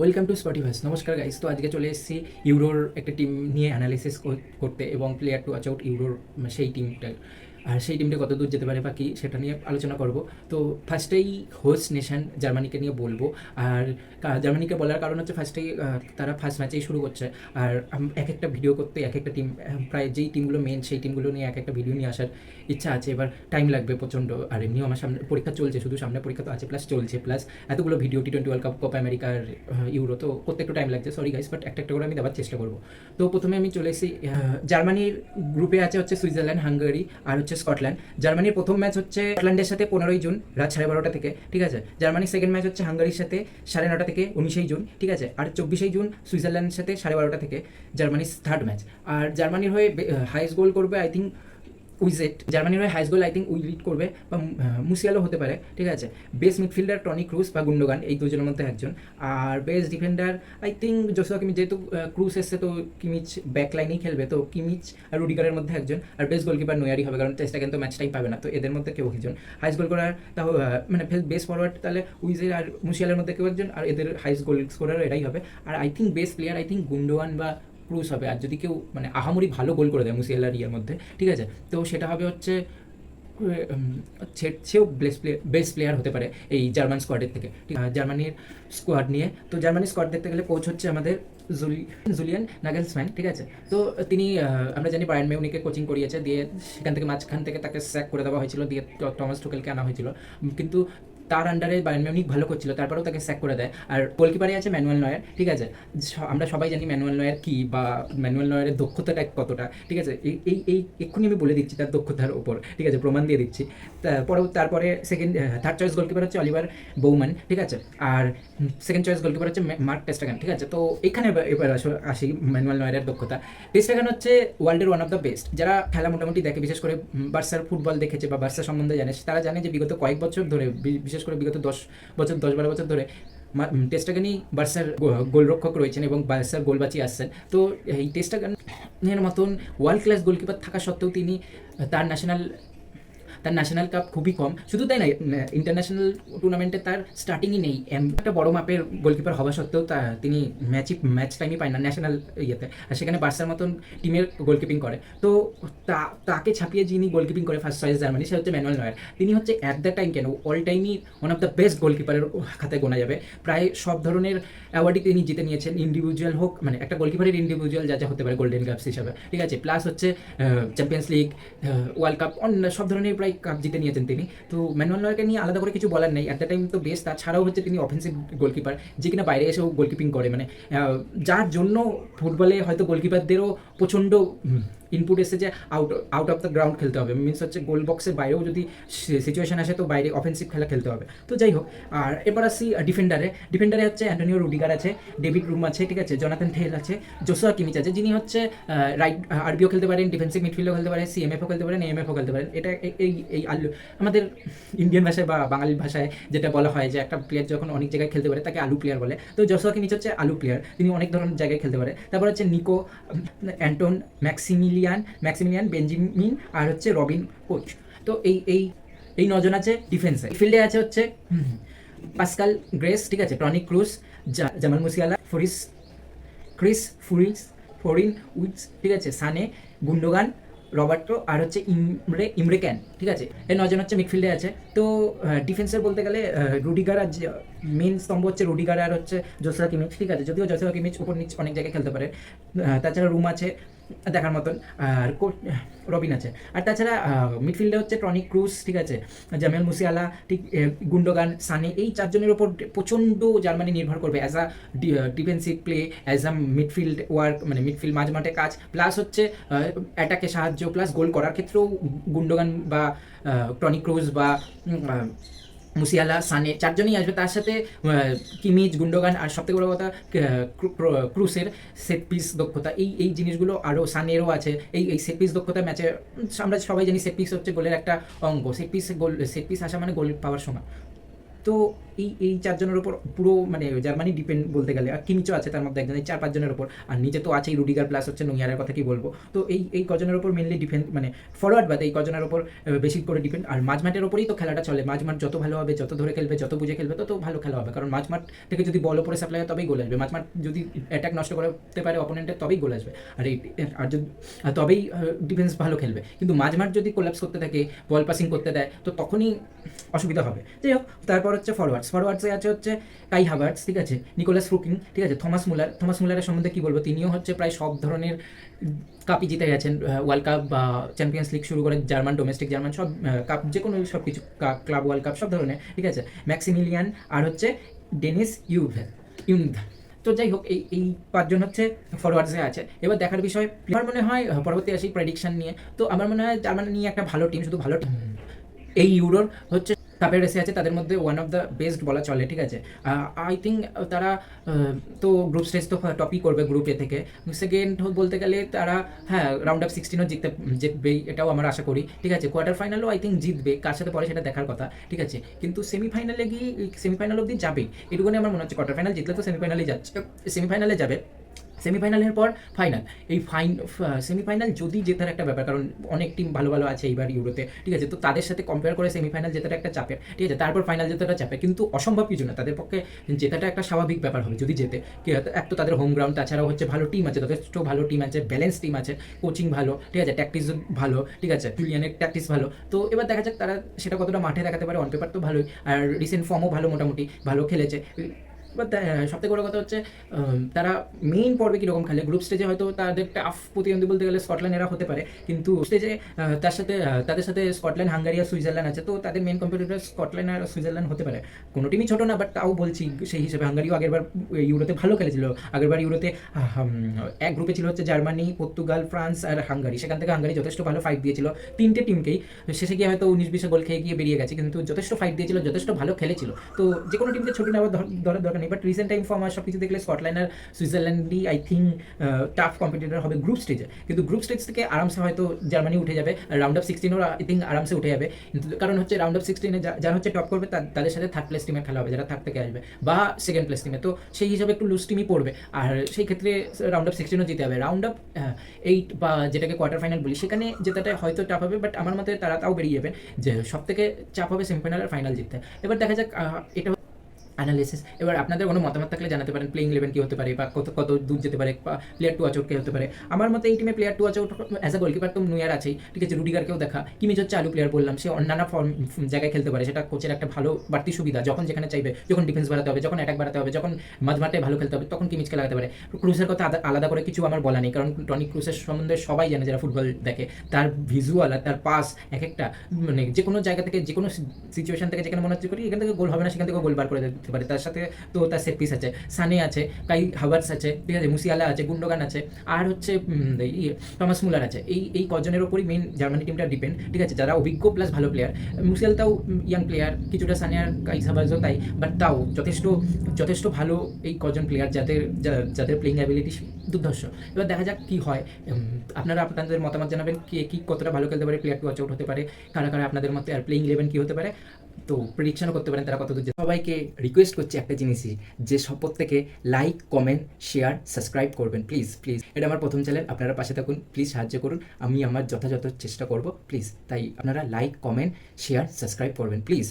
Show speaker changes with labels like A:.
A: Welcome to স্পটি স্পটিভাস নমস্কার guys তো আজকে চলে এসেছি ইউরোর একটা টিম নিয়ে অ্যানালিসিস করতে এবং প্লেয়ার টু ওয়াচ আউট ইউরোর সেই টিমটার আর সেই টিমটা কত দূর যেতে পারে বা কি, সেটা নিয়ে আলোচনা করব। তো ফার্স্টেই হোস্ট নেশন জার্মানিকে নিয়ে বলব। আর জার্মানিকে বলার কারণ হচ্ছে ফার্স্টেই তারা ফার্স্ট ম্যাচেই শুরু করছে। আর এক একটা ভিডিও করতে এক একটা টিম প্রায় যেই টিমগুলো মেন সেই টিমগুলো নিয়ে এক একটা ভিডিও নিয়ে আসার ইচ্ছা আছে। এবার টাইম লাগবে প্রচণ্ড। আর এমনিও আমার সামনে পরীক্ষা চলছে, শুধু সামনে পরীক্ষা তো আছে প্লাস চলছে প্লাস এতগুলো video T twenty world cup Copa আমেরিকার ইউরো তো করতে একটু টাইম লাগছে। সরি গাইস বাট একটা একটা করে আমি দেওয়ার চেষ্টা করব। তো প্রথমে আমি চলে এসেছি জার্মানির গ্রুপে আছে হচ্ছে সুইজারল্যান্ড, হাঙ্গারি, আর হচ্ছে স্কটল্যান্ড। জার্মানির প্রথম ম্যাচ হচ্ছে স্কটল্যান্ডের সাথে পনেরোই জুন, রাত সাড়ে বারোটা থেকে, ঠিক আছে? জার্মানির সেকেন্ড ম্যাচ হচ্ছে হাঙ্গারির সাথে সাড়ে নটা থেকে উনিশেই জুন, ঠিক আছে? আর চব্বিশেই জুন, সুইজারল্যান্ডের সাথে সাড়ে বারোটা থেকে জার্মানির থার্ড ম্যাচ আর জার্মানির হয়ে হাইস্ট গোল করবে আই থিঙ্ক উইজেট জার্মানির হয়ে হাইস্ট গোল আই থিঙ্ক উইলিট করবে বা মুসিয়ালও হতে পারে, ঠিক আছে? বেস্ট মিডফিল্ডার টনি ক্রুজ বা গুন্ডোগান, এই দুজনের মধ্যে একজন। আর best defender I think Joshua Kimmich, যেহেতু ক্রুজ এসছে, তো কিমিচ ব্যাক লাইনেই খেলবে, তো কিমিচ আর রুডিগারের মধ্যে একজন। আর বেস্ট গোলকিপার নোয়ারি হবে, কারণ টেস্টটা কিন্তু ম্যাচ টাইম পাবে না, তো এদের মধ্যে কেউ একজন। হাইস গোল করার, তাও মানে বেস্ট ফরওয়ার্ড তাহলে উইজের আর মুসিয়ালের মধ্যে কেউ একজন, আর এদের হাইস গোল স্কোরারও এরাই হবে। আর I think best player I think Gundogan বা ক্রুজ হবে। আর যদি কেউ মানে আহামরি ভালো গোল করে দেয় মুসিয়ালার ইয়ার মধ্যে, ঠিক আছে? তো সেটা হবে হচ্ছে সেও বেস্ট প্লেয়ার বেস্ট প্লেয়ার হতে পারে এই জার্মান স্কোয়াডের থেকে। ঠিক? জার্মানির স্কোয়াড নিয়ে। তো জার্মানির স্কোয়াড দেখতে গেলে কোচ হচ্ছে আমাদের জুলি, জুলিয়ান নাগেলসম্যান, ঠিক আছে? তো তিনি আমরা জানি বায়ার্ন মেউনিকে কোচিং করিয়েছে, দিয়ে সেখান থেকে মাঝখান থেকে তাকে স্যাক করে দেওয়া হয়েছিল, দিয়ে টমাস টুকেলকে আনা হয়েছিল। কিন্তু তার আন্ডারে বায়ার্ন মিউনিক ভালো করছিল, তারপরেও তাকে স্যাক করে দেয়। আর গোলকিপারে আছে ম্যানুয়াল নয়ার ঠিক আছে? আমরা সবাই জানি ম্যানুয়াল নয়ার কি বা ম্যানুয়াল নয়ারের দক্ষতাটা কতটা, ঠিক আছে? এই এই এই এক্ষুনি আমি বলে দিচ্ছি তার দক্ষতার ওপর ঠিক আছে? প্রমাণ দিয়ে দিচ্ছি। তারপরে তারপরে সেকেন্ড থার্ড চয়েস গোলকিপার হচ্ছে অলিভার বৌমান ঠিক আছে? আর সেকেন্ড চয়েস গোলকিপার হচ্ছে মার্ক টেস্টাগান ঠিক আছে? তো এখানে এবার- আসো- ম্যানুয়াল নয়ারের দক্ষতা। টেস্টাগান হচ্ছে ওয়ার্ল্ডের ওয়ান অফ দ্য বেস্ট যারা খেলা মোটামুটি দেখে, বিশেষ করে বার্সার ফুটবল দেখেছে বা বার্সা সম্বন্ধে জানে, তারা জানে যে বিগত কয়েক বছর ধরে বি- বিশেষ করে বিগত দশ বছর, দশ বারো বছর ধরে টেস্টাগানি বার্সার গোলরক্ষক রয়েছেন এবং বার্সার গোল বাঁচিয়ে আসছেন। তো এই টেস্টাগানের মতন ওয়ার্ল্ড ক্লাস গোলকিপার থাকা সত্ত্বেও তিনি তার ন্যাশনাল তার ন্যাশনাল কাপ খুবই কম। শুধু তাই না ইন্টারন্যাশনাল টুর্নামেন্টে তার স্টার্টিংই নেই। একটা বড় মাপের গোলকিপার হওয়া সত্ত্বেও তা, তিনি ম্যাচই ম্যাচ টাইমই পায় না ন্যাশনাল ইয়েতে। আর সেখানে বার্সার মতন টিমের গোলকিপিং করে। তো তাকে ছাপিয়ে যিনি গোলকিপিং করে ফার্স্ট চয়েস জার্মানি, সে হচ্ছে ম্যানুয়াল নয়ার তিনি হচ্ছে অ্যাট দ্য টাইম কেন অল টাইমই ওয়ান অফ দ্য বেস্ট গোলকিপারের খাতায় গোনা যাবে। প্রায় সব ধরনের অ্যাওয়ার্ডই তিনি জিতে নিয়েছেন ইন্ডিভিজুয়াল হোক মানে একটা গোলকিপারের ইন্ডিভিজুয়াল যা যা হতে পারে গোল্ডেন কাপস হিসাবে। ঠিক আছে? প্লাস হচ্ছে চ্যাম্পিয়ন্স লিগ ওয়ার্ল্ড কাপ অন্য সব ধরনের প্রায় কাপ জিতে নিয়েছেন তিনি। তো ম্যানুয়াল নয়কে নিয়ে আলাদা করে কিছু বলার নেই। অ্যাট দ্য টাইম তো বেস্ট তাছাড়াও হচ্ছে তিনি অফেন্সিভ গোলকিপার যে কিনা বাইরে এসেও গোলকিপিং করে। মানে যার জন্য ফুটবলে হয়তো গোলকিপারদেরও প্রচণ্ড ইনপুট এসে যে out out of the ground খেলতে হবে। মিনস হচ্ছে গোল বক্সের বাইরেও যদি সিচুয়েশন আসে তো বাইরে অফেন্সিভ খেলা খেলতে হবে। তো যাই হোক, আর এবার আসি ডিফেন্ডারে ডিফেন্ডারে হচ্ছে অ্যান্টনিও রুডিগার আছে ডেভিড রুম আছে, ঠিক আছে জনাথন থেল আছে জোসুয়া কিমিচ আছে, যিনি হচ্ছে রাইট আরবিও খেলতে পারেন ডিফেন্সিভ মিডফিল্ডও খেলতে পারেন সিএমএফও খেলতে পারেন এএমএফও খেলতে পারেন। এটা এই এই আলু, আমাদের ইন্ডিয়ান ভাষায় বা বাঙালি ভাষায় যেটা বলা হয় যে একটা প্লেয়ার যখন অনেক জায়গায় খেলতে পারে, তাকে আলু প্লেয়ার বলে। তো জসুয়া কিমিচ হচ্ছে আলু প্লেয়ার তিনি অনেক ধরনের জায়গায় খেলতে পারে। তারপর হচ্ছে Nico Anton Maximilian Maximilian, Benjamin আর হচ্ছে রবিন কোচ। তো এই এই এই নজন আছে ডিফেন্সে। ফিল্ডে আছে হচ্ছে পাস্কাল গ্রেস, ঠিক আছে টনিক ক্রুজ, জা- জামাল মুসিয়ালা, ফরিস, ক্রিস ফুরিস, ফরিন উইটস, ঠিক আছে, সানে, গুন্ডোগান, রবার্টো আর হচ্ছে ইমরে ইমরে ক্যান, ঠিক আছে। এই নজন হচ্ছে মিডফিল্ডে আছে। তো ডিফেন্সের বলতে গেলে রুডিগার আর মেন স্তম্ভ হচ্ছে রুডিগার আর হচ্ছে জোসরা কিমিচ ঠিক আছে, যদিও জোসরা কিমিচ উপর নিচ অনেক জায়গায় খেলতে পারে। তাছাড়া রুম আছে দেখার মতন। আর রবিন আছে। আর তাছাড়া মিডফিল্ডে হচ্ছে টনিক ক্রুজ, ঠিক আছে? জামিয়াল মুসিয়ালা, ঠিক গুন্ডোগান, সানে, এই চারজনের ওপর প্রচণ্ড জার্মানি নির্ভর করবে as a defensive play as a midfield work মানে মিডফিল্ড মাঝ মাঠে কাজ প্লাস হচ্ছে অ্যাটাকে সাহায্য প্লাস গোল করার ক্ষেত্রেও গুন্ডোগান বা টনিক ক্রুজ বা মুসিয়ালা, সানে, চারজনই আসবে। তার সাথে কিমিজ, গুন্ডগান আর সবথেকে বড় কথা ক্রুসের সেট পিস দক্ষতা। এই এই জিনিসগুলো আরও সানেরও আছে। এই এই সেট পিস দক্ষতা ম্যাচে আমরা সবাই জানি সেট পিস হচ্ছে গোলের একটা অঙ্গ। Set piece goal set piece আসা মানে গোল পাওয়ার সময়। তো এই এই চারজনের ওপর পুরো মানে জার্মানি ডিপেন্ড বলতে গেলে, আর কিমিচও আছে তার মধ্যে একজন, এই চার পাঁচজনের ওপর আর নিচে তো আছেই রুডিগার প্লাস হচ্ছে নুইয়ারের কথা কি বলব। তো এই এই কজনের ওপর মেনলি ডিপেন্ড মানে ফরওয়ার্ড বাদে এই কজনের ওপর বেশি করে ডিপেন্ড আর মাঝমাঠের ওপরেই তো খেলাটা চলে। মাঝমাঠ যত ভালো হবে, যত ধরে খেলবে, যত বুঝে খেলবে, তত ভালো খেলা হবে। কারণ মাঝমাঠ থেকে যদি বল ওপরে সাপ্লাই হয়, তবেই গোল আসবে। মাঝমাঠ যদি অ্যাটাক নষ্ট করতে পারে অপোনেন্টের তবেই গোল আসবে। আর এই, আর যদি তবেই ডিফেন্স ভালো খেলবে। কিন্তু মাঝমাঠ যদি কোলাপস করতে থাকে বল পাসিং করতে দেয়, তো তখনই অসুবিধা হবে। যাই হোক, তারপর হচ্ছে ফরওয়ার্ডস ফরওয়ার্ডসে আছে হচ্ছে কাই হাভার্টস ঠিক আছে? নিকোলাস ফ্রুকিং ঠিক আছে? থমাস মুলার থমাস মুলারের সম্বন্ধে কি বলব? তিনিও হচ্ছে প্রায় সব ধরনের কাপই জিতে গেছেন। ওয়ার্ল্ড কাপ বা চ্যাম্পিয়ন্স লিগ শুরু করে জার্মান ডোমেস্টিক জার্মান সব কাপ যে কোনো সব কিছু ক্লাব ওয়ার্ল্ড কাপ সব ধরনের, ঠিক আছে? ম্যাক্সিমিলিয়ান আর হচ্ছে ডেনিস ইউভে ইউনিভা তো যাই হোক, এই এই পাঁচজন হচ্ছে ফরওয়ার্ডসে আছে। এবার দেখার বিষয়, আমার মনে হয় পরবর্তী আসি প্রেডিকশন নিয়ে। তো আমার মনে হয় জার্মানি নিয়ে একটা ভালো টিম শুধু ভালো টিম এই ইউরোর হচ্ছে কাপের রেসে আছে, তাদের মধ্যে ওয়ান অফ দ্য বেস্ট বলা চলে, ঠিক আছে? আই থিঙ্ক তারা তো গ্রুপ স্টেজ তো টপই করবে গ্রুপ এ থেকে। সেকেন্ড বলতে গেলে তারা হ্যাঁ রাউন্ড অফ সিক্সটিনও জিততে জিতবেই এটাও আমরা আশা করি, ঠিক আছে? কোয়ার্টার ফাইনালও আই থিঙ্ক জিতবে, কার সাথে পরে সেটা দেখার কথা, ঠিক আছে? কিন্তু সেমিফাইনালে গিয়ে সেমিফাইনাল অবধি যাবেই এটুকুনি আমার মনে হচ্ছে। কোয়ার্টার ফাইনাল জিতলে তো সেমিফাইনালে যাচ্ছে সেমিফাইনালে যাবে। সেমিফাইনালের পর ফাইনাল এই ফাইন সেমিফাইনাল যদি জেতার একটা ব্যাপার, কারণ অনেক টিম ভালো ভালো আছে এইবার ইউরোতে, ঠিক আছে? তো তাদের সাথে কম্পেয়ার করে সেমিফাইনাল জেতাটা একটা চাপের, ঠিক আছে? তারপর ফাইনাল জেতাটা চাপের, কিন্তু অসম্ভব কিছু না। তাদের পক্ষে জেতাটা একটা স্বাভাবিক ব্যাপার হবে যদি জেতে। এক তো তাদের হোম গ্রাউন্ড তাছাড়াও হচ্ছে ভালো টিম আছে, যথেষ্ট ভালো টিম আছে ব্যালেন্স টিম আছে কোচিং ভালো, ঠিক আছে? ট্যাকটিস ভালো, ঠিক আছে? জুলিয়ানের ট্যাকটিস ভালো। তো এবার দেখা যাক তারা সেটা কতটা মাঠে দেখাতে পারে। অন পেপার তো ভালোই, আর রিসেন্ট ফর্মও ভালো মোটামুটি, ভালো খেলেছে। সবথেকে বড় কথা হচ্ছে তারা মেইন পর্বে কীরকম খেলে? গ্রুপ স্টেজে হয়তো তাদের টাফ প্রতিদ্বন্দ্বী বলতে গেলে স্কটল্যান্ড এরা হতে পারে। কিন্তু স্টেজে তার সাথে তাদের সাথে স্কটল্যান্ড হাঙ্গারি আর সুইজারল্যান্ড আছে। তো তাদের মেইন কম্পিটিটর স্কটল্যান্ড আর সুইজারল্যান্ড হতে পারে। কোনো টিমই ছোটো না বাট তাও বলছি সেই হিসেবে। হাঙ্গারিও আগেরবার ইউরোতে ভালো খেলেছিল। আগেরবার ইউরোতে এক গ্রুপে ছিল হচ্ছে জার্মানি পর্তুগাল ফ্রান্স আর হাঙ্গারি সেখান থেকে হাঙ্গারি যথেষ্ট ভালো ফাইট দিয়েছিল তিনটে টিমকেই শেষে গিয়ে হয়তো উনিশ বিশে গোল খেয়ে গিয়ে বেরিয়ে গেছে। কিন্তু যথেষ্ট ফাইট দিয়েছিল, যথেষ্ট ভালো খেলেছিল। তো যে কোনো টিমকে ছোটো নেওয়ার ধর- ধরার দরকার নেই। বাট রিসেন্ট টাইম ফর্ম আর সব কিছু দেখলে স্কটল্যান্ড আর সুইজারল্যান্ডই আই থিঙ্ক টাফ কম্পিটিটর হবে গ্রুপ স্টেজে কিন্তু গ্রুপ স্টেজ থেকে আরামসে হয়তো জার্মানি উঠে যাবে। রাউন্ড অফ সিক্সটিনও আই থিঙ্ক আরামসে উঠে যাবে। কারণ হচ্ছে রাউন্ড অফ সিক্সটিনে যারা হচ্ছে টপ করবে তাদের সাথে থার্ড প্লেস টিমের খেলা হবে, যারা থার্ড থেকে আসবে। বা সেকেন্ড প্লেস টিমে তো সেই হিসাবে একটু লুজ টিমই পড়বে। আর সেই ক্ষেত্রে রাউন্ড অফ সিক্সটিনও জিতে হবে রাউন্ড অফ এইট বা যেটাকে কোয়ার্টার ফাইনাল বলি, সেখানে জেতাটা হয়তো টাফ হবে বাট আমার মতে তারা তাও বেরিয়ে যাবেন। যে সব থেকে চাপ হবে সেমিফাইনাল আর ফাইনাল জিততে। এবার দেখা যাক এটা অ্যানালিসিস এবার আপনাদের কোনো মতামত থাকলে জানাতে পারেন প্লেইং ইলেভেন কী হতে পারে বা কত কত দূর যেতে পারে, বা প্লেয়ার টু আচৌট কে হতে পারে। আমার মতে এই টিমে প্লেয়ার টু আচৌট অ্যাজ আ গোলকিপার তো নুয়ার আছেই। ঠিক আছে, রুডিগারকেও দেখা। কিমিচ হচ্ছে? আলু প্লেয়ার বললাম। সে অন্যান্য ফর্ম জায়গায় খেলতে পারে। সেটা কোচের একটা ভালো বাড়তি সুবিধা। যখন যেখানে চাইবে, যখন ডিফেন্স বাড়াতে হবে, যখন অ্যাটাক বাড়াতে হবে, যখন মাঝমাঠে ভালো খেলতে হবে, তখন কিমিচকে লাগাতে পারে? ক্রুসের কথা আলাদা করে কিছু আমার বলা নেই। কারণ টনি ক্রুসের সম্বন্ধে সবাই জানে যারা ফুটবল দেখে। তার ভিজুয়াল আর তার পাস এক একটা মানে যে কোনো জায়গা থেকে যে কোনো সিচুয়েশন থেকে যেখানে মনে হচ্ছে করি, এখান থেকে গোল হবে না, সেখান থেকে গোল বার করে দিতে পারে তার সাথে তো তার সেট পিস আছে, সানে আছে, কাই হাওয়ার্স আছে, ঠিক আছে, মুসিয়ালা আছে, গুন্ডোগান আছে, আর হচ্ছে ইয়ে টমাস মুলার আছে। এই এই কজনের ওপরই মেন জার্মানি টিমটা ডিপেন্ড ঠিক আছে? যারা অভিজ্ঞ প্লাস ভালো প্লেয়ার মুসিয়াল তাও ইয়াং প্লেয়ার কিছুটা সানে আর কাই হাওয়ার্সও তাই বাট তাও যথেষ্ট যথেষ্ট ভালো এই কজন প্লেয়ার যাদের যাদের প্লেয়িং অ্যাবিলিটি দুর্ধর্ষ। এবার দেখা যাক কি হয়। আপনারা আপনাদের মতামত জানাবেন কে কি কতটা ভালো খেলতে পারে প্লেয়ার টু আউট হতে পারে, কারা কারা আপনাদের মতে আর প্লেইং ইলেভেন কি হতে পারে। তো প্রেডিকশনও করতে পারেন তারা কত দূর সবাইকে রিকোয়েস্ট করছি একটা জিনিসই, যে সব প্রত্যেকে লাইক কমেন্ট শেয়ার সাবস্ক্রাইব করবেন। প্লিজ প্লিজ এটা আমার প্রথম চ্যানেল আপনারা পাশে থাকুন। প্লিজ সাহায্য করুন। আমি আমার যথাযথ চেষ্টা করব। প্লিজ তাই আপনারা লাইক কমেন্ট শেয়ার সাবস্ক্রাইব করবেন। প্লিজ